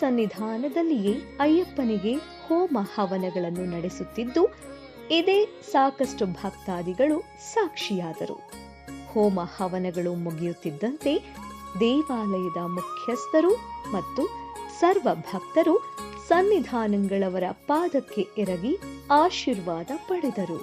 ಸನ್ನಿಧಾನದಲ್ಲಿಯೇ ಅಯ್ಯಪ್ಪನಿಗೆ ಹೋಮ ಹವನಗಳನ್ನು ನಡೆಸುತ್ತಿದ್ದು, ಇದೇ ಸಾಕಷ್ಟು ಭಕ್ತಾದಿಗಳು ಸಾಕ್ಷಿಯಾದರು. ಹೋಮ ಹವನಗಳು ಮುಗಿಯುತ್ತಿದ್ದಂತೆ ದೇವಾಲಯದ ಮುಖ್ಯಸ್ಥರು ಮತ್ತು ಸರ್ವ ಭಕ್ತರು ಸನ್ನಿಧಾನಗಳವರ ಪಾದಕ್ಕೆ ಎರಗಿ ಆಶೀರ್ವಾದ ಪಡೆದರು.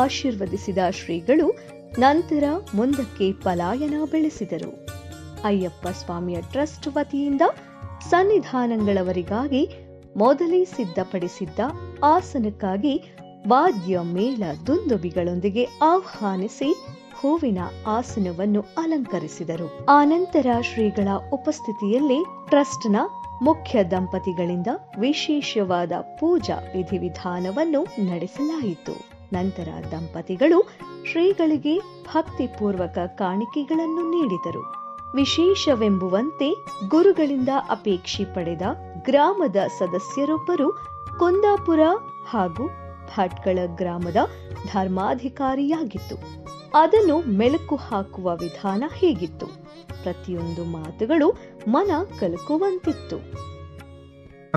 ಆಶೀರ್ವದಿಸಿದ ಶ್ರೀಗಳು ನಂತರ ಮುಂದಕ್ಕೆ ಪಲಾಯನ ಬೆಳೆಸಿದರು. ಅಯ್ಯಪ್ಪ ಸ್ವಾಮಿಯ ಟ್ರಸ್ಟ್ ವತಿಯಿಂದ ಸನ್ನಿಧಾನಗಳವರಿಗಾಗಿ ಮೊದಲೇ ಸಿದ್ಧಪಡಿಸಿದ್ದ ಆಸನಕ್ಕಾಗಿ ವಾದ್ಯ ಮೇಳ ದುಂದುಬಿಗಳೊಂದಿಗೆ ಆಹ್ವಾನಿಸಿ ಹೂವಿನ ಆಸನವನ್ನು ಅಲಂಕರಿಸಿದರು. ಆನಂತರ ಶ್ರೀಗಳ ಉಪಸ್ಥಿತಿಯಲ್ಲಿ ಟ್ರಸ್ಟ್ನ ಮುಖ್ಯ ದಂಪತಿಗಳಿಂದ ವಿಶೇಷವಾದ ಪೂಜಾ ವಿಧಿವಿಧಾನವನ್ನು ನಡೆಸಲಾಯಿತು. ನಂತರ ದಂಪತಿಗಳು ಶ್ರೀಗಳಿಗೆ ಭಕ್ತಿಪೂರ್ವಕ ಕಾಣಿಕೆಗಳನ್ನು ನೀಡಿದರು. ವಿಶೇಷವೆಂಬುವಂತೆ ಗುರುಗಳಿಂದ ಅಪೇಕ್ಷೆ ಪಡೆದ ಗ್ರಾಮದ ಸದಸ್ಯರೊಬ್ಬರು ಕುಂದಾಪುರ ಹಾಗೂ ಭಟ್ಕಳ ಗ್ರಾಮದ ಧರ್ಮಾಧಿಕಾರಿಯಾಗಿತ್ತು. ಅದನ್ನು ಮೆಲುಕು ಹಾಕುವ ವಿಧಾನ ಹೀಗಿತ್ತು? ಪ್ರತಿಯೊಂದು ಮಾತುಗಳು ಮನ ಕಲಕುವಂತಿತ್ತು.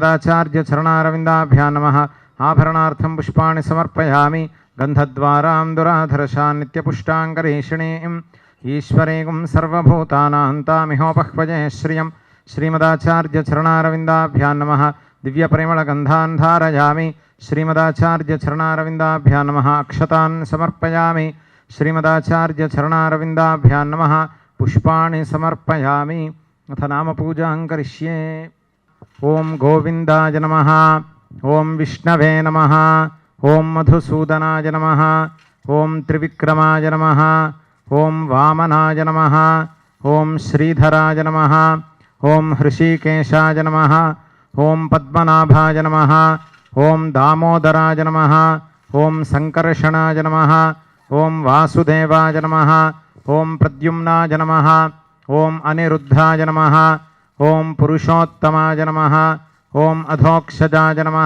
ಆಚಾರ್ಯ ಚರಣಾರವಿಂದಾಭ್ಯಾ ನಮಃ. ಆಭರಣಾರ್ಥಂ ಪುಷ್ಪಾಣಿ ಸಮರ್ಪಯಾಮಿ. गन्धद्वारां दुराधरशान्नित्यपुष्टाङ्गरेषिणीम् ईश्वरेगुं सर्वभूतानां तामिहोपह्वजे श्रियं श्रीमदाचार्यचरणारविन्दाभ्यां नमः। दिव्यपरिमलगन्धान् धारयामि श्रीमदाचार्यचरणारविन्दाभ्यां नमः। अक्षतान् समर्पयामि। श्रीमदाचार्यचरणारविन्दाभ्यां नमः। पुष्पाणि समर्पयामि। अथ नामपूजां करिष्ये। ॐ गोविन्दाय नमः। ॐ विष्णवे नमः। ॐ मधुसूदनाय नम ओं त्रिविक्रमाय नम ओं वामनाय नम ओं श्रीधराय नम ओं हृषिकेशा नम ओं पद्मनाभाय नम ओं दामोदराय नम ओं संकर्षणा नम ओं वासुदेवाय नम ओं प्रद्युनाय नम ओं अनिद्धाय नम ओं पुरुषोत्तमाय नम ओं अधोक्षजाय नम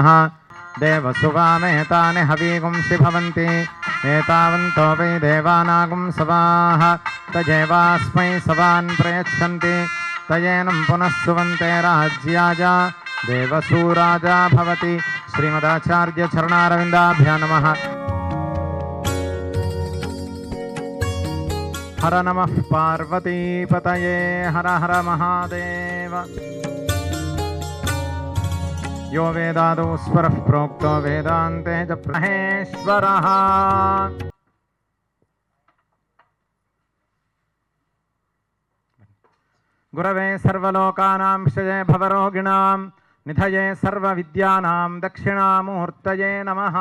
देवसुवामेतानि हवीगुंसि भवन्ति एतावन्तोऽपि देवानागुं सवाः तजेवास्मै सवान् प्रयच्छन्ति। तयेनं पुनः सुवन्ते राज्याजा देवसूराजा भवति। श्रीमदाचार्यचरणारविन्दाभ्या नमः हर नमः पार्वतीपतये। हर हर महादेव। यो वेदादौ स्वरः प्रोक्तो वेदान्ते च महेश्वरः गुरवे सर्वलोकानां विषये भवरोगिणां निधये सर्वविद्यानां दक्षिणामूर्तये नमः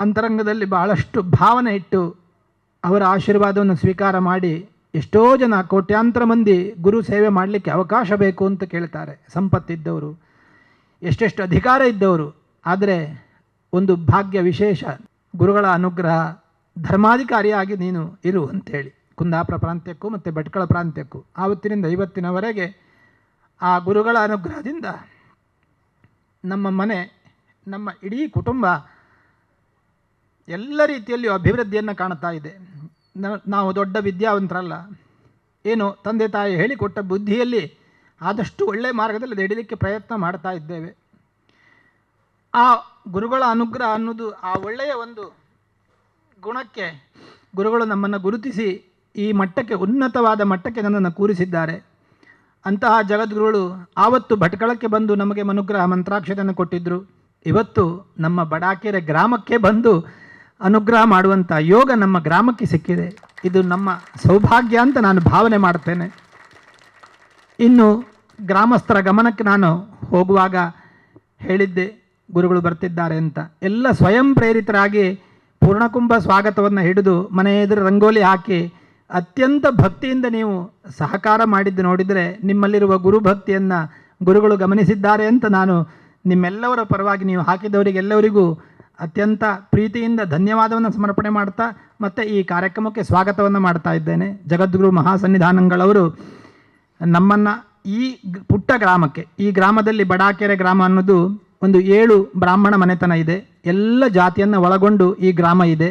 ಅಂತರಂಗದಲ್ಲಿ ಬಹಳಷ್ಟು ಭಾವನೆ ಇಟ್ಟು ಅವರ ಆಶೀರ್ವಾದವನ್ನು ಸ್ವೀಕಾರ ಮಾಡಿ ಎಷ್ಟೋ ಜನ ಕೋಟ್ಯಾಂತರ ಮಂದಿ ಗುರು ಸೇವೆ ಮಾಡಲಿಕ್ಕೆ ಅವಕಾಶ ಬೇಕು ಅಂತ ಕೇಳ್ತಾರೆ. ಸಂಪತ್ತಿದ್ದವರು, ಎಷ್ಟೆಷ್ಟು ಅಧಿಕಾರ ಇದ್ದವರು. ಆದರೆ ಒಂದು ಭಾಗ್ಯ ವಿಶೇಷ, ಗುರುಗಳ ಅನುಗ್ರಹ ಧರ್ಮಾಧಿಕಾರಿಯಾಗಿ ನೀನು ಇರು ಅಂತೇಳಿ. ಕುಂದಾಪುರ ಪ್ರಾಂತ್ಯಕ್ಕೂ ಮತ್ತು ಭಟ್ಕಳ ಪ್ರಾಂತ್ಯಕ್ಕೂ. ಆವತ್ತಿನಿಂದ ಇವತ್ತಿನವರೆಗೆ ಆ ಗುರುಗಳ ಅನುಗ್ರಹದಿಂದ ನಮ್ಮ ಮನೆ, ನಮ್ಮ ಇಡೀ ಕುಟುಂಬ ಎಲ್ಲ ರೀತಿಯಲ್ಲಿಯೂ ಅಭಿವೃದ್ಧಿಯನ್ನು ಕಾಣ್ತಾ ಇದೆ. ನಾವು ದೊಡ್ಡ ವಿದ್ಯಾವಂತರಲ್ಲ. ಏನು ತಂದೆ ತಾಯಿ ಹೇಳಿಕೊಟ್ಟ ಬುದ್ಧಿಯಲ್ಲಿ ಆದಷ್ಟು ಒಳ್ಳೆಯ ಮಾರ್ಗದಲ್ಲಿ ನಡೀಲಿಕ್ಕೆ ಪ್ರಯತ್ನ ಮಾಡ್ತಾ ಇದ್ದೇವೆ. ಆ ಗುರುಗಳ ಅನುಗ್ರಹ ಅನ್ನೋದು ಆ ಒಳ್ಳೆಯ ಒಂದು ಗುಣಕ್ಕೆ ಗುರುಗಳು ನಮ್ಮನ್ನು ಗುರುತಿಸಿ ಈ ಮಟ್ಟಕ್ಕೆ, ಉನ್ನತವಾದ ಮಟ್ಟಕ್ಕೆ ನನ್ನನ್ನು ಕೂರಿಸಿದ್ದಾರೆ. ಅಂತಹ ಜಗದ್ಗುರುಗಳು ಆವತ್ತು ಭಟ್ಕಳಕ್ಕೆ ಬಂದು ನಮಗೆ ಮನುಗ್ರಹ ಮಂತ್ರಾಕ್ಷತೆಯನ್ನು ಕೊಟ್ಟಿದ್ದರು ಇವತ್ತು ನಮ್ಮ ಬಡಾಕೆರೆ ಗ್ರಾಮಕ್ಕೆ ಬಂದು ಅನುಗ್ರಹ ಮಾಡುವಂಥ ಯೋಗ ನಮ್ಮ ಗ್ರಾಮಕ್ಕೆ ಸಿಕ್ಕಿದೆ. ಇದು ನಮ್ಮ ಸೌಭಾಗ್ಯ ಅಂತ ನಾನು ಭಾವನೆ ಮಾಡ್ತೇನೆ ಇನ್ನು ಗ್ರಾಮಸ್ಥರ ಗಮನಕ್ಕೆ ನಾನು ಹೋಗುವಾಗ ಹೇಳಿದ್ದೆ, ಗುರುಗಳು ಬರ್ತಿದ್ದಾರೆ ಅಂತ. ಎಲ್ಲ ಸ್ವಯಂ ಪ್ರೇರಿತರಾಗಿ ಪೂರ್ಣಕುಂಭ ಸ್ವಾಗತವನ್ನು ಹಿಡಿದು ಮನೆ ಎದುರು ರಂಗೋಲಿ ಹಾಕಿ ಅತ್ಯಂತ ಭಕ್ತಿಯಿಂದ ನೀವು ಸಹಕಾರ ಮಾಡಿದ್ದು ನೋಡಿದರೆ ನಿಮ್ಮಲ್ಲಿರುವ ಗುರುಭಕ್ತಿಯನ್ನು ಗುರುಗಳು ಗಮನಿಸಿದ್ದಾರೆ ಅಂತ ನಾನು ನಿಮ್ಮೆಲ್ಲವರ ಪರವಾಗಿ ನೀವು ಹಾಕಿದವರಿಗೆಲ್ಲವರಿಗೂ ಅತ್ಯಂತ ಪ್ರೀತಿಯಿಂದ ಧನ್ಯವಾದವನ್ನು ಸಮರ್ಪಣೆ ಮಾಡ್ತಾ ಮತ್ತು ಈ ಕಾರ್ಯಕ್ರಮಕ್ಕೆ ಸ್ವಾಗತವನ್ನು ಮಾಡ್ತಾ ಇದ್ದೇನೆ. ಜಗದ್ಗುರು ಮಹಾಸನ್ನಿಧಾನಗಳವರು ನಮ್ಮನ್ನು ಈ ಪುಟ್ಟ ಗ್ರಾಮಕ್ಕೆ, ಈ ಗ್ರಾಮದಲ್ಲಿ ಬಡಾಕೆರೆ ಗ್ರಾಮ ಅನ್ನೋದು ಒಂದು ಏಳು ಬ್ರಾಹ್ಮಣ ಮನೆತನ ಇದೆ. ಎಲ್ಲ ಜಾತಿಯನ್ನು ಒಳಗೊಂಡು ಈ ಗ್ರಾಮ ಇದೆ.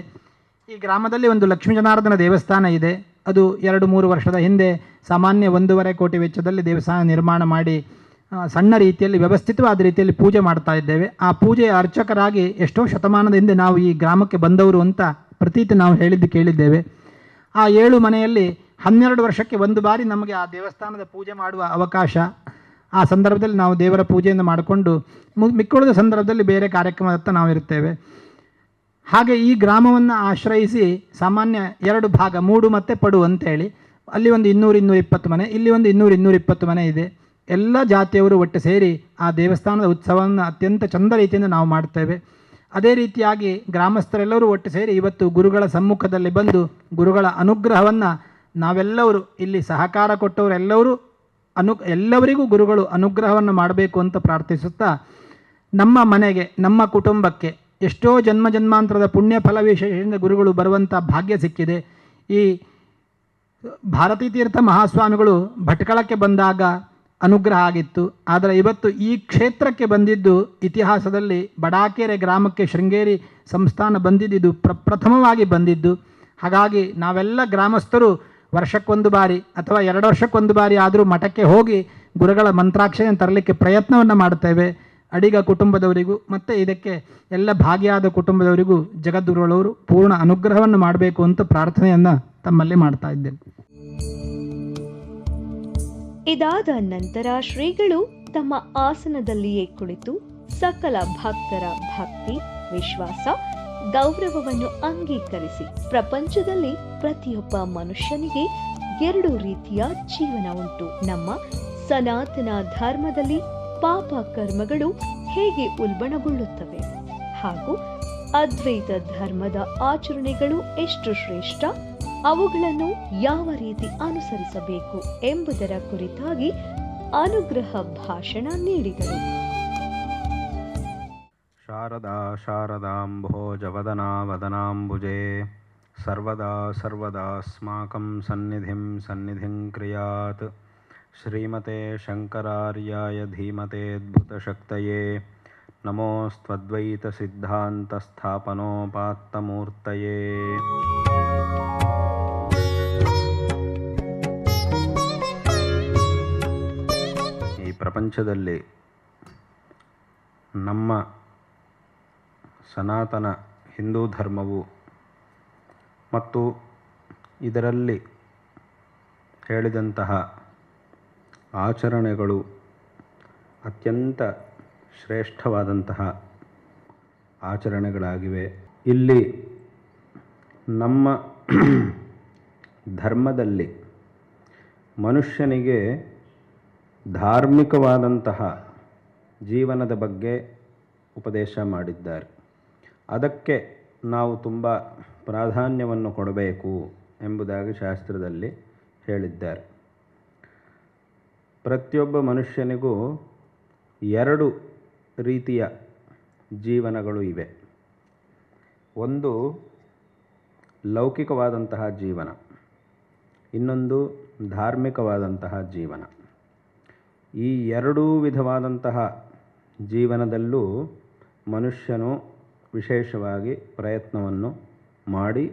ಈ ಗ್ರಾಮದಲ್ಲಿ ಒಂದು ಲಕ್ಷ್ಮೀ ಜನಾರ್ದನ ದೇವಸ್ಥಾನ ಇದೆ. ಅದು ಎರಡು ಮೂರು ವರ್ಷದ ಹಿಂದೆ ಸಾಮಾನ್ಯ ಒಂದೂವರೆ ಕೋಟಿ ವೆಚ್ಚದಲ್ಲಿ ದೇವಸ್ಥಾನ ನಿರ್ಮಾಣ ಮಾಡಿ ಸಣ್ಣ ರೀತಿಯಲ್ಲಿ, ವ್ಯವಸ್ಥಿತವಾದ ರೀತಿಯಲ್ಲಿ ಪೂಜೆ ಮಾಡ್ತಾ ಇದ್ದೇವೆ. ಆ ಪೂಜೆಯ ಅರ್ಚಕರಾಗಿ ಎಷ್ಟೋ ಶತಮಾನದ ಹಿಂದೆ ನಾವು ಈ ಗ್ರಾಮಕ್ಕೆ ಬಂದವರು ಅಂತ ಪ್ರತೀತಿ ನಾವು ಹೇಳಿದ್ದು ಕೇಳಿದ್ದೇವೆ. ಆ ಏಳು ಮನೆಯಲ್ಲಿ ಹನ್ನೆರಡು ವರ್ಷಕ್ಕೆ ಒಂದು ಬಾರಿ ನಮಗೆ ಆ ದೇವಸ್ಥಾನದ ಪೂಜೆ ಮಾಡುವ ಅವಕಾಶ, ಆ ಸಂದರ್ಭದಲ್ಲಿ ನಾವು ದೇವರ ಪೂಜೆಯನ್ನು ಮಾಡಿಕೊಂಡು ಮಿಕ್ಕುಳಿದ ಸಂದರ್ಭದಲ್ಲಿ ಬೇರೆ ಕಾರ್ಯಕ್ರಮದತ್ತ ನಾವು ಇರ್ತೇವೆ ಹಾಗೆ ಈ ಗ್ರಾಮವನ್ನು ಆಶ್ರಯಿಸಿ ಸಾಮಾನ್ಯ ಎರಡು ಭಾಗ, ಮೂಡು ಮತ್ತು ಪಡು ಅಂತೇಳಿ. ಅಲ್ಲಿ ಒಂದು ಇನ್ನೂರು ಇನ್ನೂರ ಇಪ್ಪತ್ತು ಮನೆ, ಇಲ್ಲಿ ಒಂದು ಇನ್ನೂರು ಇನ್ನೂರ ಇಪ್ಪತ್ತು ಮನೆ ಇದೆ. ಎಲ್ಲ ಜಾತಿಯವರು ಒಟ್ಟು ಸೇರಿ ಆ ದೇವಸ್ಥಾನದ ಉತ್ಸವವನ್ನು ಅತ್ಯಂತ ಚಂದ ರೀತಿಯಿಂದ ನಾವು ಮಾಡ್ತೇವೆ. ಅದೇ ರೀತಿಯಾಗಿ ಗ್ರಾಮಸ್ಥರೆಲ್ಲರೂ ಒಟ್ಟು ಸೇರಿ ಇವತ್ತು ಗುರುಗಳ ಸಮ್ಮುಖದಲ್ಲಿ ಬಂದು ಗುರುಗಳ ಅನುಗ್ರಹವನ್ನು ನಾವೆಲ್ಲವರು ಇಲ್ಲಿ ಸಹಕಾರ ಕೊಟ್ಟವರೆಲ್ಲರೂ ಅನು ಎಲ್ಲವರಿಗೂ ಗುರುಗಳು ಅನುಗ್ರಹವನ್ನು ಮಾಡಬೇಕು ಅಂತ ಪ್ರಾರ್ಥಿಸುತ್ತಾ ನಮ್ಮ ಮನೆಗೆ, ನಮ್ಮ ಕುಟುಂಬಕ್ಕೆ ಎಷ್ಟೋ ಜನ್ಮ ಜನ್ಮಾಂತರದ ಪುಣ್ಯ ಫಲ ವಿಶೇಷದಿಂದ ಗುರುಗಳು ಬರುವಂಥ ಭಾಗ್ಯ ಸಿಕ್ಕಿದೆ. ಈ ಭಾರತೀ ತೀರ್ಥ ಮಹಾಸ್ವಾಮಿಗಳು ಭಟ್ಕಳಕ್ಕೆ ಬಂದಾಗ ಅನುಗ್ರಹ ಆಗಿತ್ತು. ಆದರೆ ಇವತ್ತು ಈ ಕ್ಷೇತ್ರಕ್ಕೆ ಬಂದಿದ್ದು ಇತಿಹಾಸದಲ್ಲಿ ಬಡಾಕೆರೆ ಗ್ರಾಮಕ್ಕೆ ಶೃಂಗೇರಿ ಸಂಸ್ಥಾನ ಬಂದಿದ್ದು ಪ್ರ, ಪ್ರಥಮವಾಗಿ ಬಂದಿದ್ದು. ಹಾಗಾಗಿ ನಾವೆಲ್ಲ ಗ್ರಾಮಸ್ಥರು ವರ್ಷಕ್ಕೊಂದು ಬಾರಿ ಅಥವಾ ಎರಡು ವರ್ಷಕ್ಕೊಂದು ಬಾರಿ ಆದರೂ ಮಠಕ್ಕೆ ಹೋಗಿ ಗುರುಗಳ ಮಂತ್ರಾಕ್ಷತೆಯನ್ನು ತರಲಿಕ್ಕೆ ಪ್ರಯತ್ನವನ್ನು ಮಾಡ್ತೇವೆ. ಅಡಿಗ ಕುಟುಂಬದವರಿಗೂ ಮತ್ತು ಇದಕ್ಕೆ ಎಲ್ಲ ಭಾಗಿಯಾದ ಕುಟುಂಬದವರಿಗೂ ಜಗದ್ಗುರುಗಳವರು ಪೂರ್ಣ ಅನುಗ್ರಹವನ್ನು ಮಾಡಬೇಕು ಅಂತ ಪ್ರಾರ್ಥನೆಯನ್ನು ತಮ್ಮಲ್ಲಿ ಮಾಡ್ತಾ ಇದ್ದೇನೆ ಇದಾದ ನಂತರ ಶ್ರೀಗಳು ತಮ್ಮ ಆಸನದಲ್ಲಿಯೇ ಕುಳಿತು ಸಕಲ ಭಕ್ತರ ಭಕ್ತಿ, ವಿಶ್ವಾಸ, ಗೌರವವನ್ನು ಅಂಗೀಕರಿಸಿ ಪ್ರಪಂಚದಲ್ಲಿ ಪ್ರತಿಯೊಬ್ಬ ಮನುಷ್ಯನಿಗೆ ಎರಡು ರೀತಿಯ ಜೀವನ ಉಂಟು. ನಮ್ಮ ಸನಾತನ ಧರ್ಮದಲ್ಲಿ ಪಾಪ ಕರ್ಮಗಳು ಹೇಗೆ ಉಲ್ಬಣಗೊಳ್ಳುತ್ತವೆ? ಹಾಗೂ ಅದ್ವೈತ ಧರ್ಮದ ಆಚರಣೆಗಳು ಎಷ್ಟು ಶ್ರೇಷ್ಠ? ಅವುಗಳನ್ನು ಯಾವ ರೀತಿ ಅನುಸರಿಸಬೇಕು ಎಂಬುದರ ಕುರಿತಾಗಿ ಅನುಗ್ರಹ ಭಾಷಣ ನೀಡಿದರು. ಶಾರದಾ ಶಾರದಾಂಭೋಜವದನಾ ವದನಾಂಬುಜೆ ಸರ್ವದಾ ಸರ್ವದಾಸ್ಮಾಕಂ ಸನ್ನಿಧಿಂ ಸನ್ನಿಧಿಂ ಕ್ರಿಯಾತ್. ಶ್ರೀಮತೆ ಶಂಕರಾರ್ಯಾಯ ಧೀಮತೇದ್ಭುತಶಕ್ತಯೇ ನಮೋಸ್ತ್ವದ್ವೈತಸಿದ್ಧಾन्तಸ್ಥಾಪನೋಪಾತ್ತಮೂರ್ತಯೇ ಪ್ರಪಂಚದಲ್ಲಿ ನಮ್ಮ ಸನಾತನ ಹಿಂದೂ ಧರ್ಮವು ಮತ್ತು ಇದರಲ್ಲಿ ಹೇಳಿದಂತಹ ಆಚರಣೆಗಳು ಅತ್ಯಂತ ಶ್ರೇಷ್ಠವಾದಂತಹ ಆಚರಣೆಗಳಾಗಿವೆ. ಇಲ್ಲಿ ನಮ್ಮ ಧರ್ಮದಲ್ಲಿ ಮನುಷ್ಯನಿಗೆ ಧಾರ್ಮಿಕವಾದಂತಹ ಜೀವನದ ಬಗ್ಗೆ ಉಪದೇಶ ಮಾಡಿದ್ದಾರೆ. ಅದಕ್ಕೆ ನಾವು ತುಂಬ ಪ್ರಾಧಾನ್ಯವನ್ನು ಕೊಡಬೇಕು ಎಂಬುದಾಗಿ ಶಾಸ್ತ್ರದಲ್ಲಿ ಹೇಳಿದ್ದಾರೆ. ಪ್ರತಿಯೊಬ್ಬ ಮನುಷ್ಯನಿಗೂ ಎರಡು ರೀತಿಯ ಜೀವನಗಳು ಇವೆ. ಒಂದು ಲೌಕಿಕವಾದಂತಹ ಜೀವನ, ಇನ್ನೊಂದು ಧಾರ್ಮಿಕವಾದಂತಹ ಜೀವನ. ಈ ಎರಡೂ ವಿಧವಾದಂತಹ ಜೀವನದಲ್ಲೂ ಮನುಷ್ಯನು ವಿಶೇಷವಾಗಿ ಪ್ರಯತ್ನವನ್ನು ಮಾಡಿ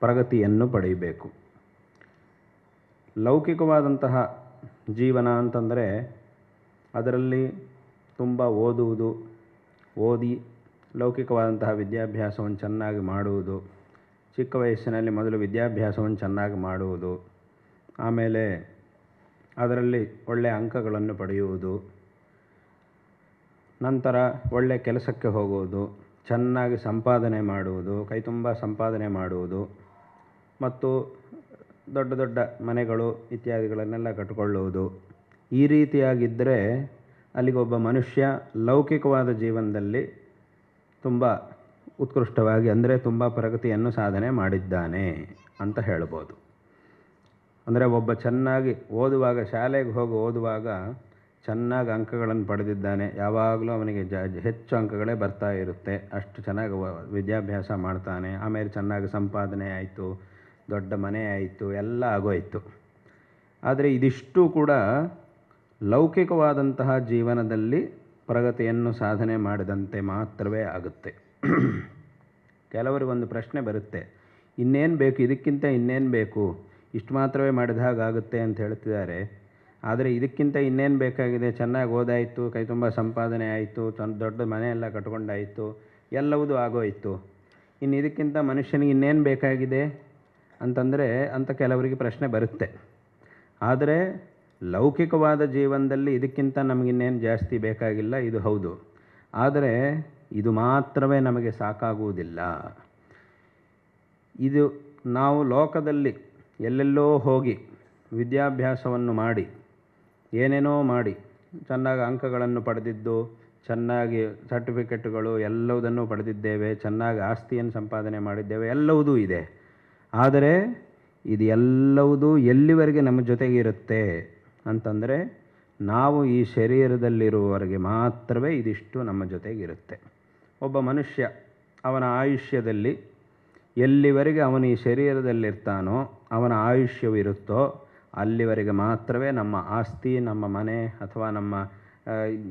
ಪ್ರಗತಿಯನ್ನು ಪಡೆಯಬೇಕು. ಲೌಕಿಕವಾದಂತಹ ಜೀವನ ಅಂತಂದರೆ ಅದರಲ್ಲಿ ತುಂಬ ಓದುವುದು, ಓದಿ ಲೌಕಿಕವಾದಂತಹ ವಿದ್ಯಾಭ್ಯಾಸವನ್ನು ಚೆನ್ನಾಗಿ ಮಾಡುವುದು, ಚಿಕ್ಕ ವಯಸ್ಸಿನಲ್ಲಿ ಮೊದಲು ವಿದ್ಯಾಭ್ಯಾಸವನ್ನು ಚೆನ್ನಾಗಿ ಮಾಡುವುದು, ಆಮೇಲೆ ಅದರಲ್ಲಿ ಒಳ್ಳೆಯ ಅಂಕಗಳನ್ನು ಪಡೆಯುವುದು, ನಂತರ ಒಳ್ಳೆಯ ಕೆಲಸಕ್ಕೆ ಹೋಗುವುದು, ಚೆನ್ನಾಗಿ ಸಂಪಾದನೆ ಮಾಡುವುದು, ಕೈ ತುಂಬ ಸಂಪಾದನೆ ಮಾಡುವುದು, ಮತ್ತು ದೊಡ್ಡ ದೊಡ್ಡ ಮನೆಗಳು ಇತ್ಯಾದಿಗಳನ್ನೆಲ್ಲ ಕಟ್ಟಿಕೊಳ್ಳುವುದು. ಈ ರೀತಿಯಾಗಿದ್ದರೆ ಅಲ್ಲಿಗೊಬ್ಬ ಮನುಷ್ಯ ಲೌಕಿಕವಾದ ಜೀವನದಲ್ಲಿ ತುಂಬ ಉತ್ಕೃಷ್ಟವಾಗಿ, ಅಂದರೆ ತುಂಬ ಪ್ರಗತಿಯನ್ನು ಸಾಧನೆ ಮಾಡಿದ್ದಾನೆ ಅಂತ ಹೇಳ್ಬೋದು. ಅಂದರೆ ಒಬ್ಬ ಚೆನ್ನಾಗಿ ಓದುವಾಗ, ಶಾಲೆಗೆ ಹೋಗಿ ಓದುವಾಗ ಚೆನ್ನಾಗಿ ಅಂಕಗಳನ್ನು ಪಡೆದಿದ್ದಾನೆ. ಯಾವಾಗಲೂ ಅವನಿಗೆ ಜ ಹೆಚ್ಚು ಅಂಕಗಳೇ ಬರ್ತಾ ಇರುತ್ತೆ. ಅಷ್ಟು ಚೆನ್ನಾಗಿ ವಿದ್ಯಾಭ್ಯಾಸ ಮಾಡ್ತಾನೆ. ಆಮೇಲೆ ಚೆನ್ನಾಗಿ ಸಂಪಾದನೆ ಆಯಿತು, ದೊಡ್ಡ ಮನೆ ಆಯಿತು, ಎಲ್ಲ ಆಗೋಯ್ತು. ಆದರೆ ಇದಿಷ್ಟು ಕೂಡ ಲೌಕಿಕವಾದಂತಹ ಜೀವನದಲ್ಲಿ ಪ್ರಗತಿಯನ್ನು ಸಾಧನೆ ಮಾಡಿದಂತೆ ಮಾತ್ರವೇ ಆಗುತ್ತೆ. ಕೆಲವರಿಗೊಂದು ಪ್ರಶ್ನೆ ಬರುತ್ತೆ, ಇನ್ನೇನು ಬೇಕು, ಇದಕ್ಕಿಂತ ಇನ್ನೇನು ಬೇಕು? ಇಷ್ಟು ಮಾತ್ರವೇ ಮಾಡಿದ ಹಾಗಾಗುತ್ತೆ ಅಂತ ಹೇಳ್ತಿದ್ದಾರೆ. ಆದರೆ ಇದಕ್ಕಿಂತ ಇನ್ನೇನು ಬೇಕಾಗಿದೆ? ಚೆನ್ನಾಗಿ ಓದಾಯಿತು, ಕೈ ತುಂಬ ಸಂಪಾದನೆ ಆಯಿತು ತನ್ನ ದೊಡ್ಡ ಮನೆಯೆಲ್ಲ ಕಟ್ಕೊಂಡಾಯಿತು, ಎಲ್ಲವುದು ಆಗೋಯಿತು. ಇನ್ನು ಇದಕ್ಕಿಂತ ಮನುಷ್ಯನಿಗೆ ಇನ್ನೇನು ಬೇಕಾಗಿದೆ ಅಂತಂದರೆ ಅಂತ ಕೆಲವರಿಗೆ ಪ್ರಶ್ನೆ ಬರುತ್ತೆ. ಆದರೆ ಲೌಕಿಕವಾದ ಜೀವನದಲ್ಲಿ ಇದಕ್ಕಿಂತ ನಮಗಿನ್ನೇನು ಜಾಸ್ತಿ ಬೇಕಾಗಿಲ್ಲ? ಇದು ಹೌದು. ಆದರೆ ಇದು ಮಾತ್ರವೇ ನಮಗೆ ಸಾಕಾಗುವುದಿಲ್ಲ. ಇದು ನಾವು ಲೋಕದಲ್ಲಿ ಎಲ್ಲೆಲ್ಲೋ ಹೋಗಿ ವಿದ್ಯಾಭ್ಯಾಸವನ್ನು ಮಾಡಿ, ಏನೇನೋ ಮಾಡಿ, ಚೆನ್ನಾಗಿ ಅಂಕಗಳನ್ನು ಪಡೆದಿದ್ದು, ಚೆನ್ನಾಗಿ ಸರ್ಟಿಫಿಕೇಟ್ಗಳು ಎಲ್ಲವುದನ್ನು ಪಡೆದಿದ್ದೇವೆ, ಚೆನ್ನಾಗಿ ಆಸ್ತಿಯನ್ನು ಸಂಪಾದನೆ ಮಾಡಿದ್ದೇವೆ, ಎಲ್ಲವುದೂ ಇದೆ. ಆದರೆ ಇದು ಎಲ್ಲವುದೂ ಎಲ್ಲಿವರೆಗೆ ನಮ್ಮ ಜೊತೆಗಿರುತ್ತೆ ಅಂತಂದರೆ ನಾವು ಈ ಶರೀರದಲ್ಲಿರುವವರೆಗೆ ಮಾತ್ರವೇ ಇದಿಷ್ಟು ನಮ್ಮ ಜೊತೆಗಿರುತ್ತೆ ಒಬ್ಬ ಮನುಷ್ಯ ಅವನ ಆಯುಷ್ಯದಲ್ಲಿ ಎಲ್ಲಿವರೆಗೆ ಅವನು ಈ ಶರೀರದಲ್ಲಿರ್ತಾನೋ, ಅವನ ಆಯುಷ್ಯವಿರುತ್ತೋ ಅಲ್ಲಿವರೆಗೆ ಮಾತ್ರವೇ ನಮ್ಮ ಆಸ್ತಿ, ನಮ್ಮ ಮನೆ ಅಥವಾ ನಮ್ಮ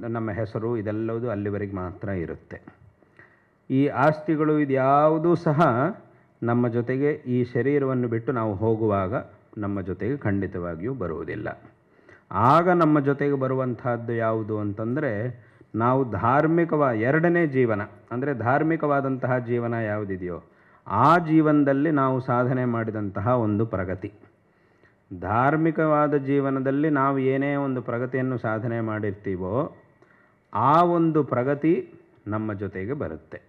ನಮ್ಮ ಹೆಸರು ಇದೆಲ್ಲವೂ ಅಲ್ಲಿವರೆಗೆ ಮಾತ್ರ ಇರುತ್ತೆ. ಈ ಆಸ್ತಿಗಳು ಇದ್ಯಾವುದೂ ಸಹ ನಮ್ಮ ಜೊತೆಗೆ ಈ ಶರೀರವನ್ನು ಬಿಟ್ಟು ನಾವು ಹೋಗುವಾಗ ನಮ್ಮ ಜೊತೆಗೆ ಖಂಡಿತವಾಗಿಯೂ ಬರುವುದಿಲ್ಲ. ಆಗ ನಮ್ಮ ಜೊತೆಗೆ ಬರುವಂತಹದ್ದು ಯಾವುದು ಅಂತಂದರೆ, ನಾವು ಧಾರ್ಮಿಕವ ಎರಡನೇ ಜೀವನ, ಅಂದರೆ ಧಾರ್ಮಿಕವಾದಂತಹ ಜೀವನ ಯಾವುದಿದೆಯೋ ಆ ಜೀವನದಲ್ಲಿ ನಾವು ಸಾಧನೆ ಮಾಡಿದಂತಹ ಒಂದು ಪ್ರಗತಿ. ಧಾರ್ಮಿಕವಾದ ಜೀವನದಲ್ಲಿ ನಾವು ಏನೇ ಒಂದು ಪ್ರಗತಿಯನ್ನು ಸಾಧನೆ ಮಾಡಿರ್ತೀವೋ ಆ ಒಂದು ಪ್ರಗತಿ ನಮ್ಮ ಜೊತೆಗೆ ಬರುತ್ತೆ.